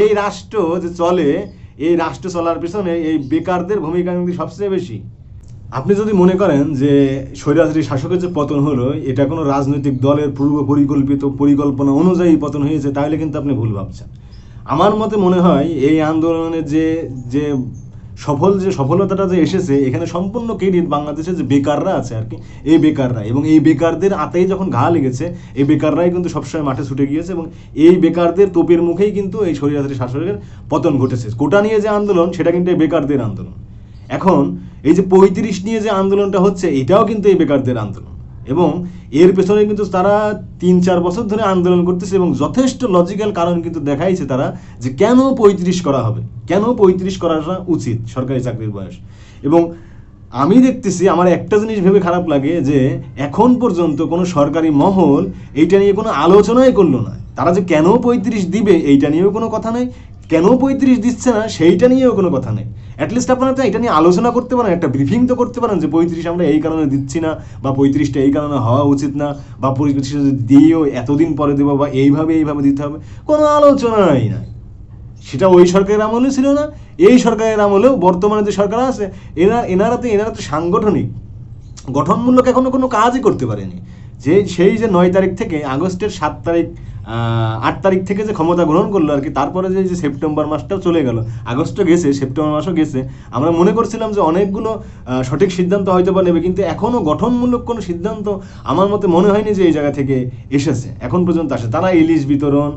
এই রাষ্ট্র যে চলে, এই রাষ্ট্র চলার পিছনে এই বেকারদের ভূমিকা কিন্তু সবচেয়ে বেশি। আপনি যদি মনে করেন যে স্বৈরাচারী শাসকের যে পতন হলো, এটা কোনো রাজনৈতিক দলের পূর্ব পরিকল্পিত পরিকল্পনা অনুযায়ী পতন হয়েছে, তাহলে কিন্তু আপনি ভুল ভাবছেন। আমার মতে মনে হয় এই আন্দোলনের যে যে সফল যে সফলতাটা যে এসেছে, এখানে সম্পূর্ণ ক্রেডিট বাংলাদেশে যে বেকাররা আছে আর কি, এই বেকাররা। এবং এই বেকারদের আতেই যখন ঘা লেগেছে, এই বেকাররাই কিন্তু সবসময় মাঠে ছুটে গিয়েছে এবং এই বেকারদের তোপের মুখেই কিন্তু এই স্বৈরাচারী শাসকের পতন ঘটেছে। কোটা নিয়ে যে আন্দোলন, সেটা কিন্তু এই বেকারদের আন্দোলন। এখন এই যে পঁয়ত্রিশ নিয়ে যে আন্দোলনটা হচ্ছে, এটাও কিন্তু এই বেকারদের আন্দোলন। এবং এর পেছনে কিন্তু তারা তিন, চার বছর ধরে আন্দোলন করতেছে এবং যথেষ্ট লজিক্যাল কারণ কিন্তু দেখাইছে তারা যে কেন পঁয়ত্রিশ করা হবে? কেন পঁয়ত্রিশ করাটা উচিত সরকারি চাকরির বয়স? এবং আমি দেখতেছি, আমার একটা জিনিস ভেবে খারাপ লাগে যে এখন পর্যন্ত কোনো সরকারি মহল এইটা নিয়ে কোনো আলোচনাই করল না। তারা যে কেন পঁয়ত্রিশ দিবে এইটা নিয়েও কোনো কথা নেই। কেন পঁয়ত্রিশ দিচ্ছে না? সেইটা নিয়েও কোনো কথা নেই। অ্যাটলিস্ট আপনারা তো এটা নিয়ে আলোচনা করতে পারেন, একটা ব্রিফিং তো করতে পারেন যে পঁয়ত্রিশ আমরা এই কারণে দিচ্ছি না বা পঁয়ত্রিশটা এই কারণে হওয়া উচিত না বা পঁয়ত্রিশ যদি দিয়েও এতদিন পরে দেবো বা এইভাবে এইভাবে দিতে হবে, কোনো আলোচনাই নাই। সেটা ওই সরকারের আমলে ছিল না, এই সরকারের আমলেও বর্তমানে যে সরকার আছে, এরা এনারা তো এনারা তো সাংগঠনিক, গঠনমূলক এখনও কোনো কাজই করতে পারেনি। যে সেই যে নয় তারিখ থেকে, আগস্টের সাত তারিখ আট তারিখ থেকে যে ক্ষমতা গ্রহণ করল আর কি, তারপরে যে সেপ্টেম্বর মাসটাও চলে গেল, আগস্টও গেছে, সেপ্টেম্বর মাসও গেছে। আমরা মনে করছিলাম যে অনেকগুলো সঠিক সিদ্ধান্ত হয়তো বা নেবে, কিন্তু এখনও গঠনমূলক কোনো সিদ্ধান্ত আমার মতে মনে হয়নি যে এই জায়গা থেকে এসেছে, এখন পর্যন্ত আসে। তারা ইলিশ বিতরণ,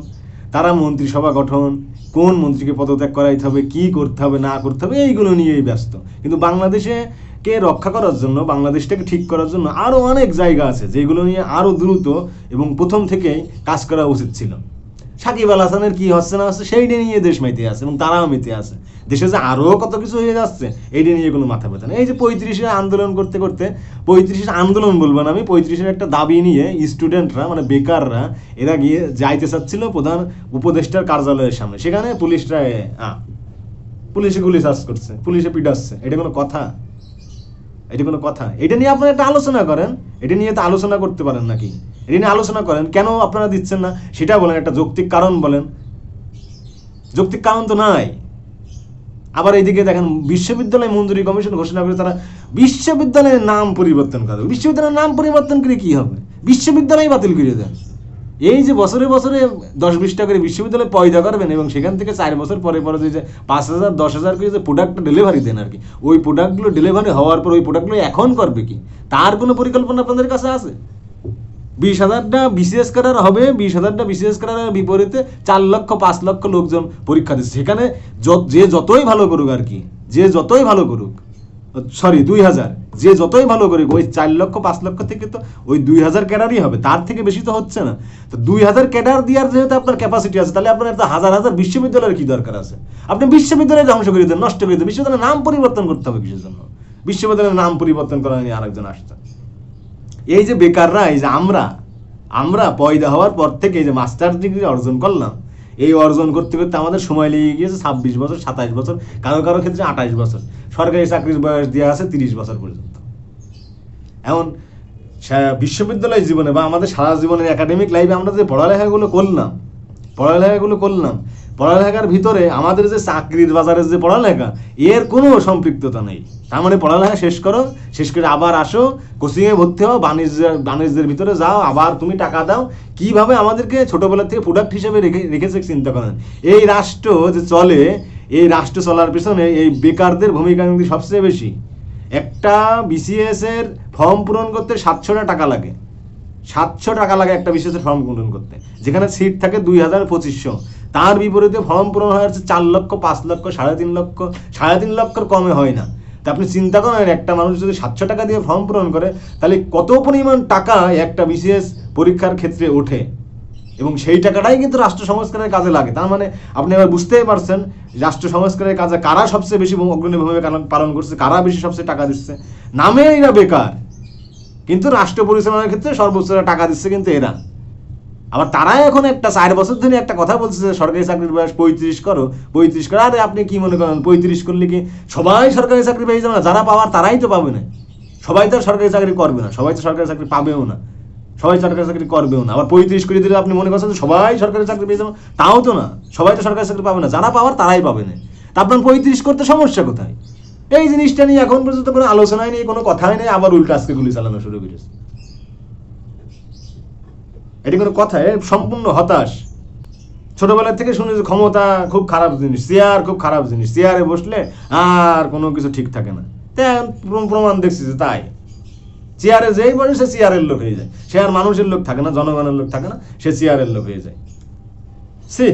তারা মন্ত্রিসভা গঠন, কোন মন্ত্রীকে পদত্যাগ করাইতে হবে, কি করতে হবে, না করতে হবে, এইগুলো নিয়েই ব্যস্ত। কিন্তু বাংলাদেশে কে রক্ষা করার জন্য, বাংলাদেশটাকে ঠিক করার জন্য আরও অনেক জায়গা আছে যেগুলো নিয়ে আরও দ্রুত এবং প্রথম থেকেই কাজ করা উচিত ছিল। সাকিব আল হাসানের কি হচ্ছে না হচ্ছে সেইটা নিয়ে দেশ মেতে আছে এবং তারাও মেতে আছে। দেশে যে আরও কত কিছু হয়ে যাচ্ছে, এইটা নিয়ে কোনো মাথা ব্যথা নেই। এই যে পঁয়ত্রিশে আন্দোলন করতে করতে পঁয়ত্রিশে আন্দোলন বলব না আমি, পঁয়ত্রিশের একটা দাবি নিয়ে স্টুডেন্টরা মানে বেকাররা, এরা গিয়ে যাইতে চাচ্ছিল প্রধান উপদেষ্টার কার্যালয়ের সামনে। সেখানে পুলিশরা পুলিশে গুলি চার্জ করছে, পুলিশে পিটাচ্ছে। এটা কোনো কথা? এটা কোনো কথা। এটা নিয়ে আপনারা একটা আলোচনা করেন, এটা নিয়ে তো আলোচনা করতে পারেন নাকি? এটা নিয়ে আলোচনা করেন, কেন আপনারা দিচ্ছেন না? সেটা বলেন, একটা যৌক্তিক কারণ বলেন। যৌক্তিক কারণ তো নাই। আবার এইদিকে দেখেন, বিশ্ববিদ্যালয় মঞ্জুরি কমিশন ঘোষণা করে তারা বিশ্ববিদ্যালয়ের নাম পরিবর্তন করে বিশ্ববিদ্যালয়ের নাম পরিবর্তন করে কি হবে? বিশ্ববিদ্যালয় বাতিল করে দেন। এই যে বছরে বছরে দশ বিশ টাকা করে বিশ্ববিদ্যালয়ে পয়দা করবেন এবং সেখান থেকে চার বছর পরে পরে যে পাঁচ হাজার, দশ হাজার করে যে প্রোডাক্টটা ডেলিভারি দেন আর কি, ওই প্রোডাক্টগুলো ডেলিভারি হওয়ার পর ওই প্রোডাক্টগুলো এখন করবে কি? তার কোনো পরিকল্পনা আপনাদের কাছে আছে? বিশ হাজারটা বিসিএস করার হবে, বিশ হাজারটা বিসিএস করার বিপরীতে চার লক্ষ, পাঁচ লক্ষ লোকজন পরীক্ষা দিচ্ছে। সেখানে যে যতই ভালো করুক আর কি, যে যতই ভালো করুক সরি, দুই হাজার। যে যতই ভালো করুক, ওই চার লক্ষ, পাঁচ লক্ষ থেকে তো ওই দুই হাজার ক্যাডারই হবে। তার থেকে বেশি তো হচ্ছে না। তো দুই হাজার ক্যাডার দেওয়ার যেহেতু আপনার ক্যাপাসিটি আছে, তাহলে আপনার একটা হাজার হাজার বিশ্ববিদ্যালয়ের কি দরকার আছে? আপনি বিশ্ববিদ্যালয় ধ্বংস করে দেন, নষ্ট করে দেন, বিশ্ববিদ্যালয়ের নাম পরিবর্তন করতে হবে কিসের জন্য? বিশ্ববিদ্যালয়ের নাম পরিবর্তন করা নিয়ে আরেকজন আসছে। এই যে বেকাররা, এই যে আমরা আমরা পয়দা হওয়ার পর থেকে এই যে মাস্টার ডিগ্রি অর্জন করলাম এই অর্জন করতে করতে আমাদের সময় লেগে গিয়েছে ছাব্বিশ বছর সাতাশ বছর, কারও কারও ক্ষেত্রে আঠাশ বছর। সরকারি চাকরির বয়স দেওয়া আছে তিরিশ বছর পর্যন্ত। এমন বিশ্ববিদ্যালয় জীবনে বা আমাদের সারা জীবনের একাডেমিক লাইফে আমরা যে পড়ালেখাগুলো করলাম পড়ালেখাগুলো করলাম পড়ালেখার ভিতরে আমাদের যে চাকরির বাজারের যে পড়ালেখা, এর কোনো সম্পৃক্ততা নেই। তার মানে পড়ালেখা শেষ করো, শেষ করে আবার আসো কোচিংয়ে ভর্তি হও, বাণিজ্য, বাণিজ্যের ভিতরে যাও, আবার তুমি টাকা দাও। কীভাবে আমাদেরকে ছোটবেলা থেকে প্রোডাক্ট হিসেবে রেখে, রেখেছে চিন্তা করেন? এই রাষ্ট্র যে চলে, এই রাষ্ট্র চলার পিছনে এই বেকারদের ভূমিকা কিন্তু সবচেয়ে বেশি। একটা বিসিএস এর ফর্ম পূরণ করতে সাতশোটা টাকা লাগে। সাতশো টাকা লাগে একটা বিশেষ ফর্ম পূরণ করতে। যেখানে সিট থাকে দুই হাজার পঁচিশশো। তার বিপরীতে ফর্ম পূরণ হয় হচ্ছে চার লক্ষ, পাঁচ লক্ষ, সাড়ে তিন লক্ষ। সাড়ে তিন লক্ষর কমে হয় না। তা আপনি চিন্তা করেন, একটা মানুষ যদি সাতশো টাকা দিয়ে ফর্ম পূরণ করে, তাহলে কত পরিমাণ টাকা একটা বিশেষ পরীক্ষার ক্ষেত্রে ওঠে? এবং সেই টাকাটাই কিন্তু রাষ্ট্র সংস্কারের কাজে লাগে। তার মানে আপনি এবার বুঝতেই পারছেন, রাষ্ট্র সংস্কারের কাজে কারা সবচেয়ে বেশি অগ্রণী ভূমিকা পালন করছে, কারা বেশি সবচেয়ে টাকা দিচ্ছে? নামে এরা বেকার। কিন্তু রাষ্ট্র পরিচালনার ক্ষেত্রে সর্বোচ্চ টাকা দিচ্ছে কিন্তু এরা। আবার তারাই এখন একটা চার বছর ধরে একটা কথা বলছে সরকারি চাকরির বয়স পঁয়ত্রিশ করো পঁয়ত্রিশ করো। আরে আপনি কি মনে করেন, পঁয়ত্রিশ করলে কি সবাই সরকারি চাকরি পেয়ে যাবে না? যারা পাওয়ার তারাই তো পাবে না। সবাই তো সরকারি চাকরি করবে না, সবাই তো সরকারি চাকরি পাবেও না। সবাই সরকারি চাকরি করবেও না। আবার পঁয়ত্রিশ করে দিলে আপনি মনে করছেন সবাই সরকারি চাকরি পেয়ে যাবেন তাও তো না। সবাই তো সরকারি চাকরি পাবে না। যারা পাওয়ার তারাই পাবে না। তা আপনার পঁয়ত্রিশ করতে সমস্যা কোথায়? এই জিনিসটা নিয়ে এখন পর্যন্ত কোনো আলোচনায় নেই, কোনো কথাই নেই, আবার উল্টো আজকে গুলি চালানো শুরু করেছে। এটি কোনো কথা সম্পূর্ণ হতাশ। ছোটবেলা থেকে শুনেছি যে ক্ষমতা খুব খারাপ জিনিস, চেয়ার খুব খারাপ জিনিস, চেয়ারে বসলে আর কোনো কিছু ঠিক থাকে না। তাই প্রমাণ দেখছি যে তাই। চেয়ারে যেই বসে সে চেয়ারের লোক হয়ে যায়। সে আর মানুষের লোক থাকে না, জনগণের লোক থাকে না, সে চেয়ারের লোক হয়ে যায়। সি